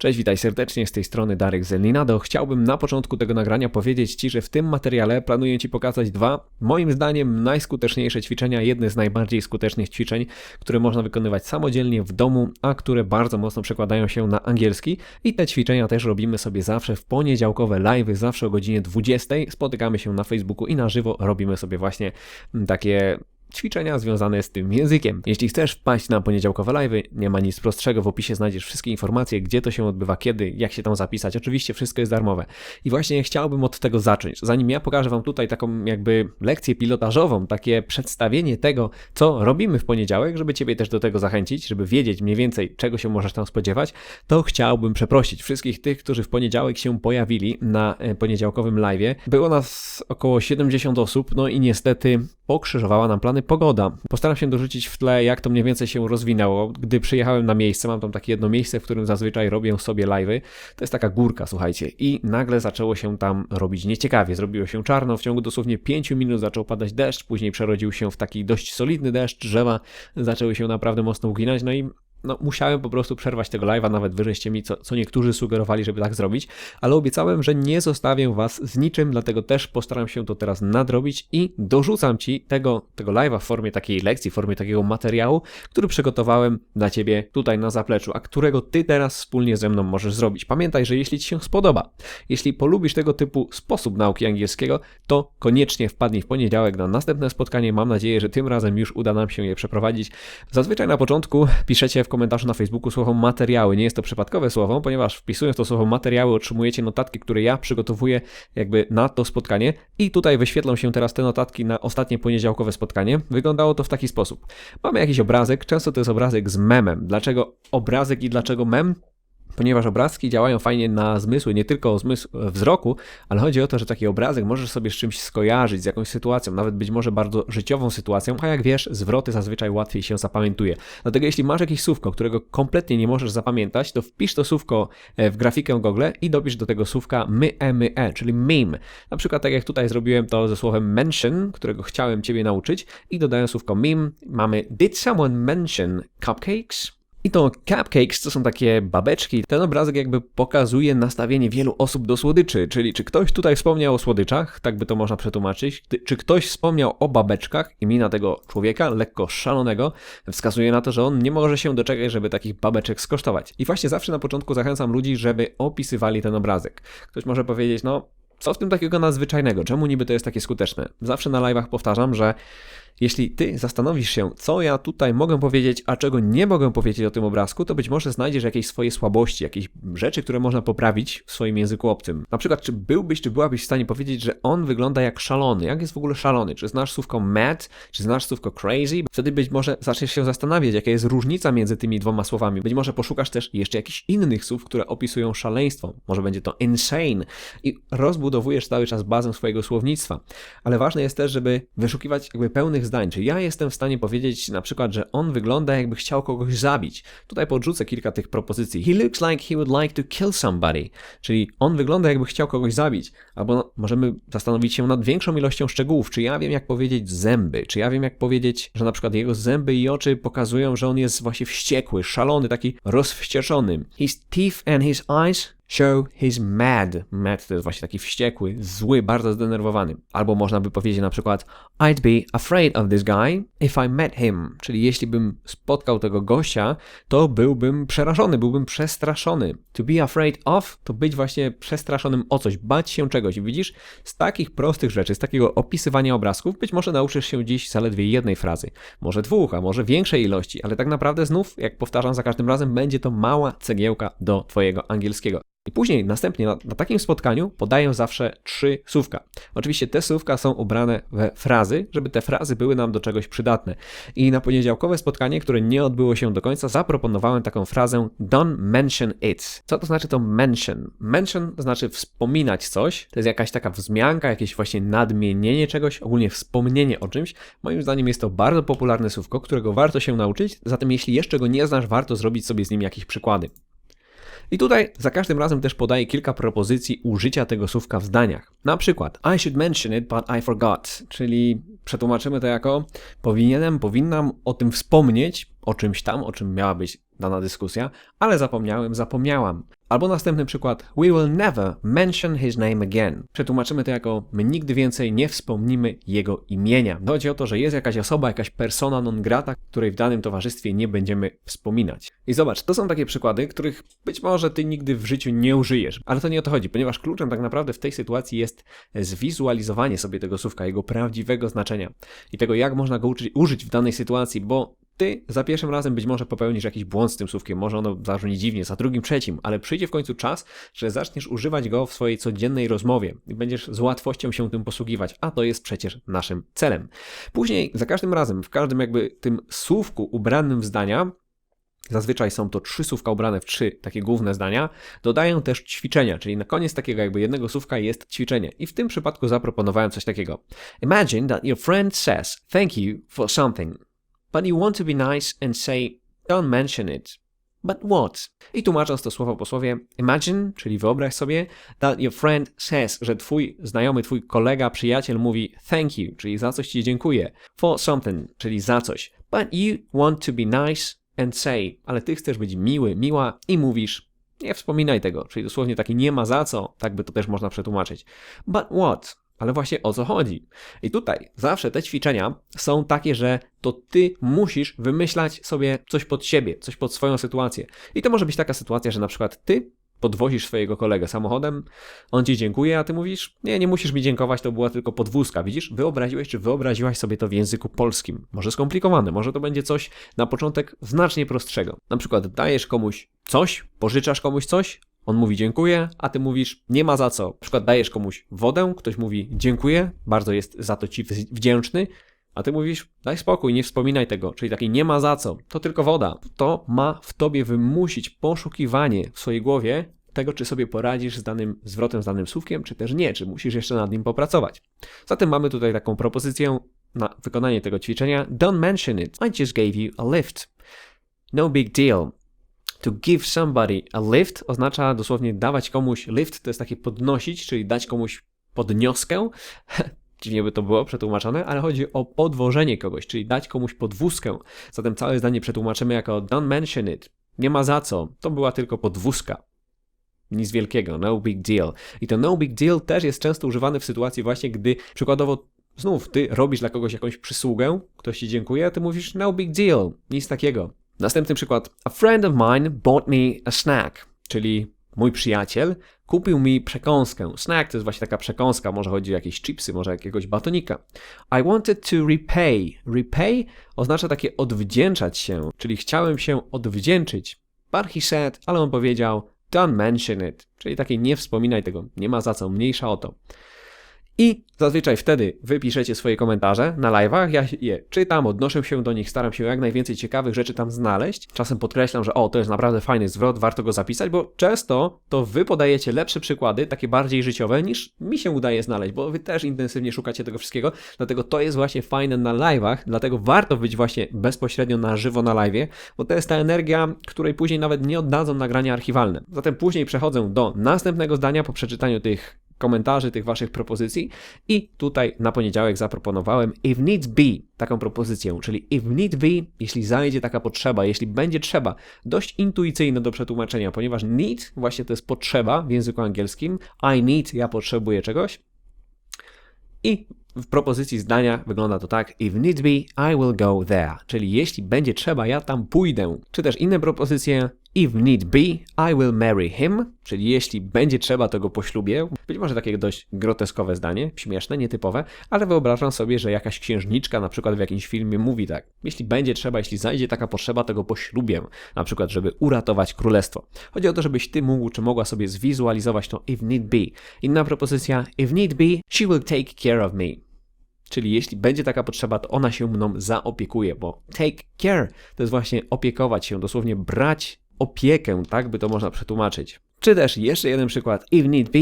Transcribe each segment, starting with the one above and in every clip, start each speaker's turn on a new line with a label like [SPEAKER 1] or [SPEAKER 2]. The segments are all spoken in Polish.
[SPEAKER 1] Cześć, witaj serdecznie, z tej strony Darek Zelninado. Chciałbym na początku tego nagrania powiedzieć Ci, że w tym materiale planuję Ci pokazać dwa, moim zdaniem, najskuteczniejsze ćwiczenia, jedne z najbardziej skutecznych ćwiczeń, które można wykonywać samodzielnie w domu, a które bardzo mocno przekładają się na angielski. I te ćwiczenia też robimy sobie zawsze w poniedziałkowe live, zawsze o godzinie 20. Spotykamy się na Facebooku i na żywo robimy sobie właśnie takie ćwiczenia związane z tym językiem. Jeśli chcesz wpaść na poniedziałkowe live, nie ma nic prostszego, w opisie znajdziesz wszystkie informacje, gdzie to się odbywa, kiedy, jak się tam zapisać. Oczywiście wszystko jest darmowe. I właśnie chciałbym od tego zacząć. Zanim ja pokażę Wam tutaj taką jakby lekcję pilotażową, takie przedstawienie tego, co robimy w poniedziałek, żeby Ciebie też do tego zachęcić, żeby wiedzieć mniej więcej, czego się możesz tam spodziewać, to chciałbym przeprosić wszystkich tych, którzy w poniedziałek się pojawili na e, poniedziałkowym live. Było nas około 70 osób, no i niestety pokrzyżowała nam plany pogoda. Postaram się dorzucić w tle, jak to mniej więcej się rozwinęło. Gdy przyjechałem na miejsce, mam tam takie jedno miejsce, w którym zazwyczaj robię sobie live'y. To jest taka górka, słuchajcie. I nagle zaczęło się tam robić nieciekawie. Zrobiło się czarno, w ciągu dosłownie 5 minut zaczął padać deszcz, później przerodził się w taki dość solidny deszcz, drzewa zaczęły się naprawdę mocno uginać, no i no, musiałem po prostu przerwać tego live'a, nawet wyżeście mi, co, co niektórzy sugerowali, żeby tak zrobić, ale obiecałem, że nie zostawię Was z niczym, dlatego też postaram się to teraz nadrobić i dorzucam Ci tego, tego live'a w formie takiej lekcji, w formie takiego materiału, który przygotowałem dla Ciebie tutaj na zapleczu, a którego Ty teraz wspólnie ze mną możesz zrobić. Pamiętaj, że jeśli Ci się spodoba, jeśli polubisz tego typu sposób nauki angielskiego, to koniecznie wpadnij w poniedziałek na następne spotkanie. Mam nadzieję, że tym razem już uda nam się je przeprowadzić. Zazwyczaj na początku piszecie w komentarzu na Facebooku słowo materiały. Nie jest to przypadkowe słowo, ponieważ wpisując to słowo materiały otrzymujecie notatki, które ja przygotowuję jakby na to spotkanie i tutaj wyświetlą się teraz te notatki na ostatnie poniedziałkowe spotkanie. Wyglądało to w taki sposób. Mamy jakiś obrazek, często to jest obrazek z memem. Dlaczego obrazek i dlaczego mem? Ponieważ obrazki działają fajnie na zmysły, nie tylko o zmysł wzroku, ale chodzi o to, że taki obrazek możesz sobie z czymś skojarzyć, z jakąś sytuacją, nawet być może bardzo życiową sytuacją, a jak wiesz, zwroty zazwyczaj łatwiej się zapamiętuje. Dlatego jeśli masz jakieś słówko, którego kompletnie nie możesz zapamiętać, to wpisz to słówko e, w grafikę Google i dopisz do tego słówka my, e, my, e, czyli meme. Na przykład tak jak tutaj zrobiłem to ze słowem mention, którego chciałem Ciebie nauczyć i dodaję słówko meme. Mamy did someone mention cupcakes? I to cupcakes to są takie babeczki. Ten obrazek jakby pokazuje nastawienie wielu osób do słodyczy, czyli czy ktoś tutaj wspomniał o słodyczach, tak by to można przetłumaczyć, czy ktoś wspomniał o babeczkach, imienia tego człowieka, lekko szalonego, wskazuje na to, że on nie może się doczekać, żeby takich babeczek skosztować. I właśnie zawsze na początku zachęcam ludzi, żeby opisywali ten obrazek. Ktoś może powiedzieć, no co w tym takiego nadzwyczajnego? Czemu niby to jest takie skuteczne? Zawsze na live'ach powtarzam, że jeśli ty zastanowisz się, co ja tutaj mogę powiedzieć, a czego nie mogę powiedzieć o tym obrazku, to być może znajdziesz jakieś swoje słabości, jakieś rzeczy, które można poprawić w swoim języku obcym. Na przykład, czy byłbyś, czy byłabyś w stanie powiedzieć, że on wygląda jak szalony? Jak jest w ogóle szalony? Czy znasz słówko mad, czy znasz słówko crazy? Wtedy być może zaczniesz się zastanawiać, jaka jest różnica między tymi dwoma słowami. Być może poszukasz też jeszcze jakichś innych słów, które opisują szaleństwo. Może będzie to insane i rozbudowujesz cały czas bazę swojego słownictwa. Ale ważne jest też, żeby wyszukiwać jakby pełnych zdań. Czy ja jestem w stanie powiedzieć na przykład, że on wygląda jakby chciał kogoś zabić? Tutaj podrzucę kilka tych propozycji. He looks like he would like to kill somebody. Czyli on wygląda jakby chciał kogoś zabić. Albo możemy zastanowić się nad większą ilością szczegółów. Czy ja wiem jak powiedzieć zęby? Czy ja wiem jak powiedzieć, że na przykład jego zęby i oczy pokazują, że on jest właśnie wściekły, szalony, taki rozwścieczony. His teeth and his eyes Show he's mad. Mad to jest właśnie taki wściekły, zły, bardzo zdenerwowany. Albo można by powiedzieć na przykład I'd be afraid of this guy if I met him. Czyli jeśli bym spotkał tego gościa, to byłbym przerażony, byłbym przestraszony. To be afraid of to być właśnie przestraszonym o coś, bać się czegoś. Widzisz, z takich prostych rzeczy, z takiego opisywania obrazków, być może nauczysz się dziś zaledwie jednej frazy. Może dwóch, a może większej ilości, ale tak naprawdę znów, jak powtarzam za każdym razem, będzie to mała cegiełka do Twojego angielskiego. I później, następnie na, na, takim spotkaniu podaję zawsze trzy słówka. Oczywiście te słówka są ubrane we frazy, żeby te frazy były nam do czegoś przydatne. I na poniedziałkowe spotkanie, które nie odbyło się do końca, zaproponowałem taką frazę don't mention it. Co to znaczy to mention? Mention znaczy wspominać coś, to jest jakaś taka wzmianka, jakieś właśnie nadmienienie czegoś, ogólnie wspomnienie o czymś. Moim zdaniem jest to bardzo popularne słówko, którego warto się nauczyć, zatem jeśli jeszcze go nie znasz, warto zrobić sobie z nim jakieś przykłady. I tutaj za każdym razem też podaję kilka propozycji użycia tego słówka w zdaniach. Na przykład I should mention it, but I forgot, czyli przetłumaczymy to jako powinienem, powinnam o tym wspomnieć, o czymś tam, o czym miała być dana dyskusja, ale zapomniałem, zapomniałam. Albo następny przykład. We will never mention his name again. Przetłumaczymy to jako my nigdy więcej nie wspomnimy jego imienia. Chodzi o to, że jest jakaś osoba, jakaś persona non grata, której w danym towarzystwie nie będziemy wspominać. I zobacz, to są takie przykłady, których być może ty nigdy w życiu nie użyjesz, ale to nie o to chodzi, ponieważ kluczem tak naprawdę w tej sytuacji jest zwizualizowanie sobie tego słówka, jego prawdziwego znaczenia i tego, jak można go użyć w danej sytuacji, bo ty za pierwszym razem być może popełnisz jakiś błąd z tym słówkiem, może ono zabrzmi dziwnie, za drugim, trzecim, ale przyjdzie w końcu czas, że zaczniesz używać go w swojej codziennej rozmowie i będziesz z łatwością się tym posługiwać, a to jest przecież naszym celem. Później, za każdym razem, w każdym jakby tym słówku ubranym w zdania, Zazwyczaj są to trzy słówka ubrane w trzy takie główne zdania. Dodaję też ćwiczenia, czyli na koniec takiego jakby jednego słówka jest ćwiczenie. I w tym przypadku zaproponowałem coś takiego. Imagine that your friend says thank you for something but you want to be nice and say, don't mention it. But what? I tłumacząc to słowo po słowie, imagine, czyli wyobraź sobie, that your friend says, że twój znajomy, twój kolega, przyjaciel mówi thank you, czyli za coś ci dziękuję, for something, czyli za coś. But you want to be nice and say, ale ty chcesz być miły, miła i mówisz, nie wspominaj tego, czyli dosłownie taki nie ma za co, tak by to też można przetłumaczyć. But what? Ale właśnie o co chodzi? I tutaj zawsze te ćwiczenia są takie, że to ty musisz wymyślać sobie coś pod siebie, coś pod swoją sytuację. I to może być taka sytuacja, że na przykład ty podwozisz swojego kolegę samochodem, on ci dziękuje, a ty mówisz, nie, nie musisz mi dziękować, to była tylko podwózka. Widzisz, wyobraziłeś czy wyobraziłaś sobie to w języku polskim. Może skomplikowane, może to będzie coś na początek znacznie prostszego. Na przykład dajesz komuś coś, pożyczasz komuś coś, on mówi dziękuję, a ty mówisz nie ma za co. Na przykład dajesz komuś wodę, ktoś mówi dziękuję, bardzo jest za to ci wdzięczny, a ty mówisz daj spokój, nie wspominaj tego, czyli taki nie ma za co, to tylko woda. To ma w tobie wymusić poszukiwanie w swojej głowie tego, czy sobie poradzisz z danym zwrotem, z danym słówkiem, czy też nie, czy musisz jeszcze nad nim popracować. Zatem mamy tutaj taką propozycję na wykonanie tego ćwiczenia. Don't mention it. I just gave you a lift. No big deal. To give somebody a lift oznacza dosłownie dawać komuś lift, to jest takie podnosić, czyli dać komuś podnioskę. Dziwnie by to było przetłumaczone, ale chodzi o podwożenie kogoś, czyli dać komuś podwózkę. Zatem całe zdanie przetłumaczymy jako don't mention it. Nie ma za co, to była tylko podwózka. Nic wielkiego, no big deal. I to no big deal też jest często używane w sytuacji właśnie, gdy przykładowo znów ty robisz dla kogoś jakąś przysługę, ktoś ci dziękuje, a ty mówisz no big deal, nic takiego. Następny przykład. A friend of mine bought me a snack, czyli mój przyjaciel kupił mi przekąskę. Snack to jest właśnie taka przekąska, może chodzi o jakieś chipsy, może jakiegoś batonika. I wanted to repay. Repay oznacza takie odwdzięczać się, czyli chciałem się odwdzięczyć. But he said, ale on powiedział, don't mention it, czyli takie nie wspominaj tego, nie ma za co, mniejsza o to. I zazwyczaj wtedy wy piszecie swoje komentarze na live'ach, ja je czytam, odnoszę się do nich, staram się jak najwięcej ciekawych rzeczy tam znaleźć. Czasem podkreślam, że o, to jest naprawdę fajny zwrot, warto go zapisać, bo często to wy podajecie lepsze przykłady, takie bardziej życiowe, niż mi się udaje znaleźć, bo wy też intensywnie szukacie tego wszystkiego, dlatego to jest właśnie fajne na live'ach, dlatego warto być właśnie bezpośrednio na żywo na live'ie, bo to jest ta energia, której później nawet nie oddadzą nagrania archiwalne. Zatem później przechodzę do następnego zdania po przeczytaniu tych komentarzy tych waszych propozycji. I tutaj na poniedziałek zaproponowałem if needs be taką propozycję, czyli if need be, jeśli zajdzie taka potrzeba, jeśli będzie trzeba, dość intuicyjne do przetłumaczenia, ponieważ need właśnie to jest potrzeba w języku angielskim, I need, ja potrzebuję czegoś. I w propozycji zdania wygląda to tak: If need be, I will go there. Czyli jeśli będzie trzeba, ja tam pójdę. Czy też inne propozycje: If need be, I will marry him. Czyli jeśli będzie trzeba, to go poślubię. Być może takie dość groteskowe zdanie, śmieszne, nietypowe, ale wyobrażam sobie, że jakaś księżniczka na przykład w jakimś filmie mówi tak: Jeśli będzie trzeba, jeśli zajdzie taka potrzeba, to go poślubię. Na przykład, żeby uratować królestwo. Chodzi o to, żebyś ty mógł czy mogła sobie zwizualizować to if need be. Inna propozycja: If need be, she will take care of me. Czyli jeśli będzie taka potrzeba, to ona się mną zaopiekuje, bo take care to jest właśnie opiekować się, dosłownie brać opiekę, tak by to można przetłumaczyć. Czy też jeszcze jeden przykład. If need be,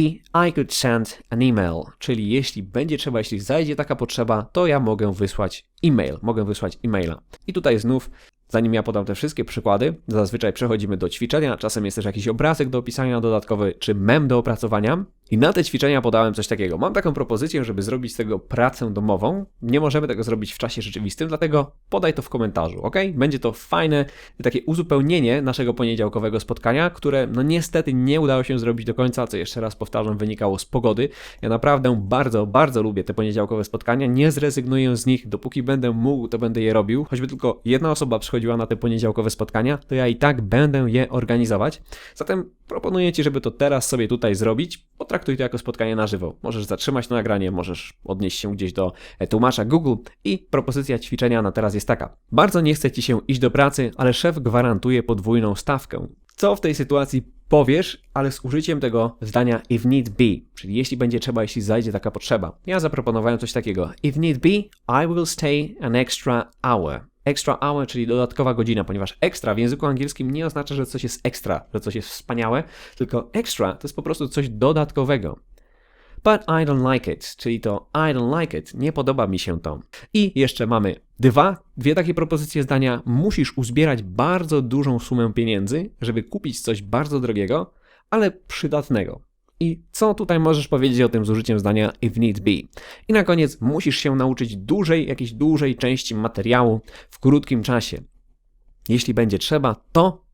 [SPEAKER 1] I could send an email. Czyli jeśli będzie trzeba, jeśli zajdzie taka potrzeba, to ja mogę wysłać e-mail. Mogę wysłać e-maila. I tutaj znów, zanim ja podam te wszystkie przykłady, zazwyczaj przechodzimy do ćwiczenia. Czasem jest też jakiś obrazek do opisania dodatkowy, czy mem do opracowania. I na te ćwiczenia podałem coś takiego. Mam taką propozycję, żeby zrobić z tego pracę domową. Nie możemy tego zrobić w czasie rzeczywistym, dlatego podaj to w komentarzu, ok? Będzie to fajne takie uzupełnienie naszego poniedziałkowego spotkania, które no niestety nie udało się zrobić do końca, co jeszcze raz powtarzam, wynikało z pogody. Ja naprawdę bardzo, bardzo lubię te poniedziałkowe spotkania. Nie zrezygnuję z nich, dopóki będę mógł, to będę je robił. Choćby tylko jedna osoba przychodziła na te poniedziałkowe spotkania, to ja i tak będę je organizować. Zatem proponuję Ci, żeby to teraz sobie tutaj zrobić. Potraktuj to jako spotkanie na żywo. Możesz zatrzymać to nagranie, możesz odnieść się gdzieś do e, tłumacza Google i propozycja ćwiczenia na teraz jest taka. Bardzo nie chce Ci się iść do pracy, ale szef gwarantuje podwójną stawkę. Co w tej sytuacji powiesz, ale z użyciem tego zdania if need be, czyli jeśli będzie trzeba, jeśli zajdzie taka potrzeba. Ja zaproponowałem coś takiego. If need be, I will stay an extra hour. Extra hour, czyli dodatkowa godzina, ponieważ extra w języku angielskim nie oznacza, że coś jest extra, że coś jest wspaniałe, tylko extra to jest po prostu coś dodatkowego. But I don't like it, czyli to I don't like it, nie podoba mi się to. I jeszcze mamy dwa, dwie takie propozycje zdania. Musisz uzbierać bardzo dużą sumę pieniędzy, żeby kupić coś bardzo drogiego, ale przydatnego. I co tutaj możesz powiedzieć o tym z użyciem zdania if need be? I na koniec musisz się nauczyć dużej, jakiejś dużej części materiału w krótkim czasie. Jeśli będzie trzeba, to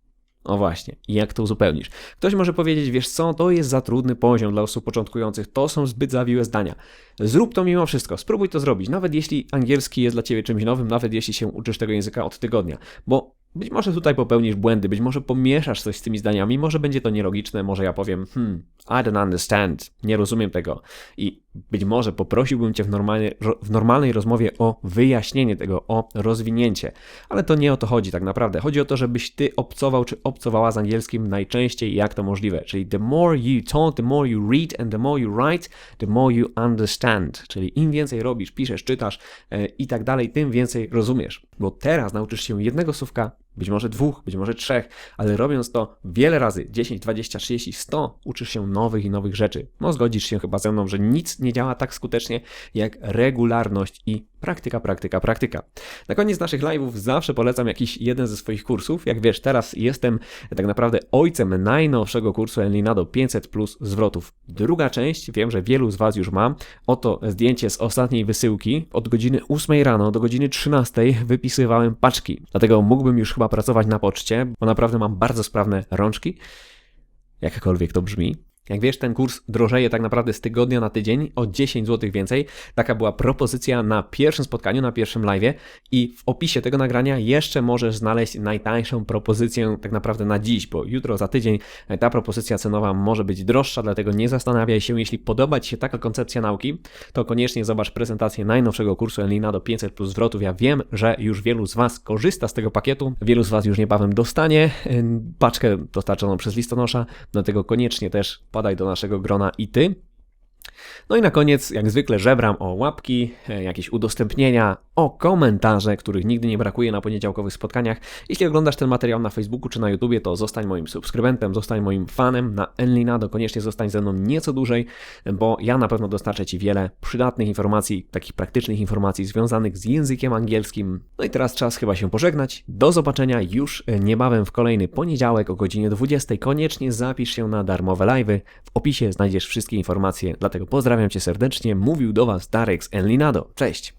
[SPEAKER 1] o właśnie, jak to uzupełnisz? Ktoś może powiedzieć, wiesz co, to jest za trudny poziom dla osób początkujących, to są zbyt zawiłe zdania. Zrób to mimo wszystko, spróbuj to zrobić, nawet jeśli angielski jest dla ciebie czymś nowym, nawet jeśli się uczysz tego języka od tygodnia, bo być może tutaj popełnisz błędy, być może pomieszasz coś z tymi zdaniami, może będzie to nielogiczne, może ja powiem, hmm, I don't understand, nie rozumiem tego. I być może poprosiłbym Cię w normalnej, w normalnej rozmowie o wyjaśnienie tego, o rozwinięcie. Ale to nie o to chodzi tak naprawdę. Chodzi o to, żebyś Ty obcował czy obcowała z angielskim najczęściej jak to możliwe. Czyli the more you talk, the more you read and the more you write, the more you understand. Czyli im więcej robisz, piszesz, czytasz e, i tak dalej, tym więcej rozumiesz. Bo teraz nauczysz się jednego słówka, być może dwóch, być może trzech, ale robiąc to wiele razy, 10, 20, 30, 100, uczysz się nowych i nowych rzeczy. No zgodzisz się chyba ze mną, że nic nie działa tak skutecznie jak regularność i praktyka, praktyka, praktyka. Na koniec naszych live'ów zawsze polecam jakiś jeden ze swoich kursów. Jak wiesz, teraz jestem tak naprawdę ojcem najnowszego kursu Elinado 500 plus zwrotów. Druga część, wiem, że wielu z Was już ma. Oto zdjęcie z ostatniej wysyłki. Od godziny 8 rano do godziny 13 wypisywałem paczki. Dlatego mógłbym już chyba pracować na poczcie, bo naprawdę mam bardzo sprawne rączki. Jakkolwiek to brzmi. Jak wiesz, ten kurs drożeje tak naprawdę z tygodnia na tydzień o 10 zł więcej. Taka była propozycja na pierwszym spotkaniu, na pierwszym live i w opisie tego nagrania jeszcze możesz znaleźć najtańszą propozycję tak naprawdę na dziś, bo jutro, za tydzień ta propozycja cenowa może być droższa, dlatego nie zastanawiaj się, jeśli podoba Ci się taka koncepcja nauki, to koniecznie zobacz prezentację najnowszego kursu Elina do 500 plus zwrotów. Ja wiem, że już wielu z Was korzysta z tego pakietu, wielu z Was już niebawem dostanie paczkę dostarczoną przez listonosza, dlatego koniecznie też podaj do naszego grona i ty. No i na koniec, jak zwykle, żebram o łapki, e, jakieś udostępnienia, o komentarze, których nigdy nie brakuje na poniedziałkowych spotkaniach. Jeśli oglądasz ten materiał na Facebooku czy na YouTubie, to zostań moim subskrybentem, zostań moim fanem na Enlinado, koniecznie zostań ze mną nieco dłużej, bo ja na pewno dostarczę Ci wiele przydatnych informacji, takich praktycznych informacji związanych z językiem angielskim. No i teraz czas chyba się pożegnać. Do zobaczenia już niebawem w kolejny poniedziałek o godzinie 20. Koniecznie zapisz się na darmowe live'y. W opisie znajdziesz wszystkie informacje, dlatego pozdrawiam Cię serdecznie. Mówił do Was Darek z Enlinado. Cześć!